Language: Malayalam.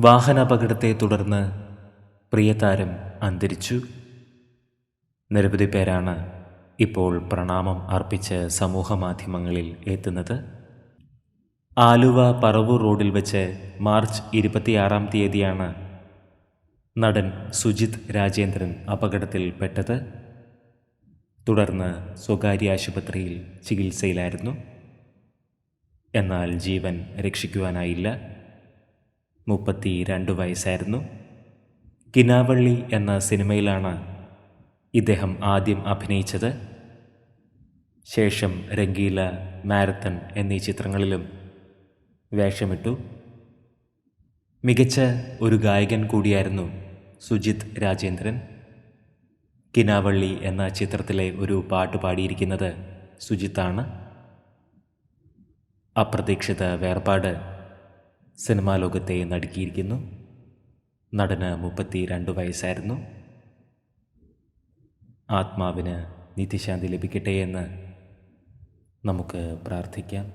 വാഹനാപകടത്തെ തുടർന്ന് പ്രിയതാരം അന്തരിച്ചു. നിരവധി പേരാണ് ഇപ്പോൾ പ്രണാമം അർപ്പിച്ച് സമൂഹ മാധ്യമങ്ങളിൽ എത്തുന്നത്. ആലുവ പറവൂർ റോഡിൽ വെച്ച് മാർച്ച് ഇരുപത്തിയാറാം തീയതിയാണ് നടൻ സുജിത് രാജേന്ദ്രൻ അപകടത്തിൽപ്പെട്ടത് തുടർന്ന് സ്വകാര്യ ആശുപത്രിയിൽ ചികിത്സയിലായിരുന്നു. എന്നാൽ ജീവൻ രക്ഷിക്കുവാനായില്ല. മുപ്പത്തി രണ്ട് വയസ്സായിരുന്നു. കിനാവള്ളി എന്ന സിനിമയിലാണ് ഇദ്ദേഹം ആദ്യം അഭിനയിച്ചത്. ശേഷം രംഗീല മാരത്തൺ എന്നീ ചിത്രങ്ങളിലും വേഷമിട്ടു. മികച്ച ഒരു ഗായകൻ കൂടിയായിരുന്നു സുജിത് രാജേന്ദ്രൻ. കിനാവള്ളി എന്ന ചിത്രത്തിലെ ഒരു പാട്ട് പാടിയിരിക്കുന്നത് സുജിത്താണ്. അപ്രതീക്ഷിത വേർപാട് സിനിമാ ലോകത്തെ നടുക്കിയിരിക്കുന്നു. നടന് മുപ്പത്തി രണ്ട് വയസ്സായിരുന്നു. ആത്മാവിന് നിത്യശാന്തി ലഭിക്കട്ടെ എന്ന് നമുക്ക് പ്രാർത്ഥിക്കാം.